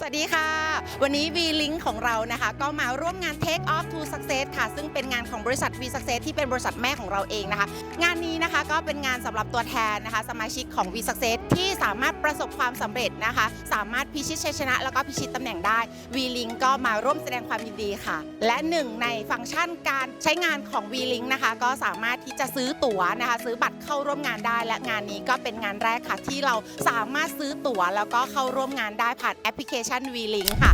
สวัสดีค่ะ วันนี้ V-Link ของเรานะคะ ก็มาร่วมงาน Take Off to Success ค่ะ ซึ่งเป็นงานของบริษัท V Success ที่เป็นบริษัทแม่ของเราเองนะคะ งานนี้นะคะก็เป็นงานสำหรับตัวแทนนะคะ สมาชิกของ V Success ที่สามารถประสบความสำเร็จนะคะ สามารถพิชิตชัยชนะ แล้วก็พิชิตตำแหน่งได้ V-Link ก็มาร่วมแสดงความยินดีค่ะ และหนึ่งในฟังก์ชันการใช้งานของ V-Link นะคะ ก็สามารถที่จะซื้อตั๋วนะคะ ซื้อบัตรเข้าร่วมงานได้ และงานนี้ก็เป็นงานแรกค่ะ ที่เราสามารถซื้อตั๋วแล้วก็เข้าร่วมงานได้ผ่านแอปพลิเคชั่นวีลิงค่ะ